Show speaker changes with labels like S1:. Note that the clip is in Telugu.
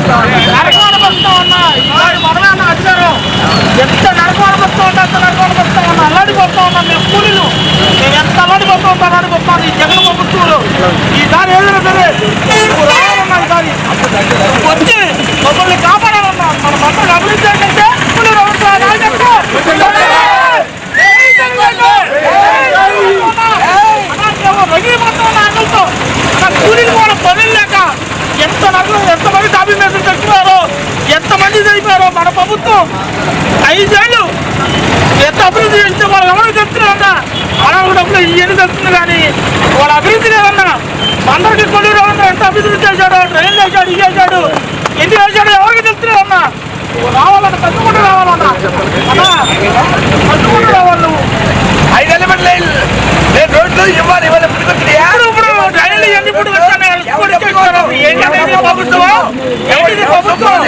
S1: నరకాల భక్తం ఉన్నా ఇలాంటి మనమే ఎంత నరకాల భక్తం ఉంటే అంత నరకాల భక్తం ఉన్నా అల్లాడి ఉన్నాం మేము కూలీలు మేము ఎంత అల్లాడి ఉంటాం అల్లాడి ఈ జగన్ ప్రభుత్వంలో ఈసారి ఏదైనా సరే. నువ్వు రావాలన్నా ఈసారి వచ్చి మమ్మల్ని కాపాడ మన పంటలు అభివృద్ధి ఏంటంటే కూలీలు రావట్లా, నాయకత్వం. జై జగన్! జై జగన్! అన్నా, మేము రగిలిపోతాం అన్న ఆకలితో. అన్నా, కూలీలు కూడా పనులు లేక ఎంత నగరం ఎంతమంది డాబీ మీద చచ్చిపోయారో ఎంతమంది చనిపోయారో మన ప్రభుత్వం. ఐదేళ్ళు ఎంత అభివృద్ధి చేస్తే వాళ్ళు ఎవరు చెప్తున్నారన్నా వాళ్ళ డబ్బులు ఇవన్నీ చెప్తుంది కానీ వాళ్ళ అభివృద్ధి లేదన్నా. అందరికీ కొన్ని రోజులు ఎంత అభివృద్ధి చేశాడో ట్రైన్ వేశాడు ఇది వేశాడు ఎన్ని వేశాడో ఎవరికి చెప్తున్నారన్నా రావాలన్నా తప్పకుండా రావాలన్నా. అన్నా తప్పకుండా రావాలి నువ్వు
S2: ఐదు ఎలిమెంట్లు నేను రోడ్లు ఇవ్వాలి పుట్టుకొచ్చినాయా
S1: ఇప్పుడు ఇప్పుడు ఎన్ని ఇప్పుడు ప్రభుత్వం? ప్రభుత్వం?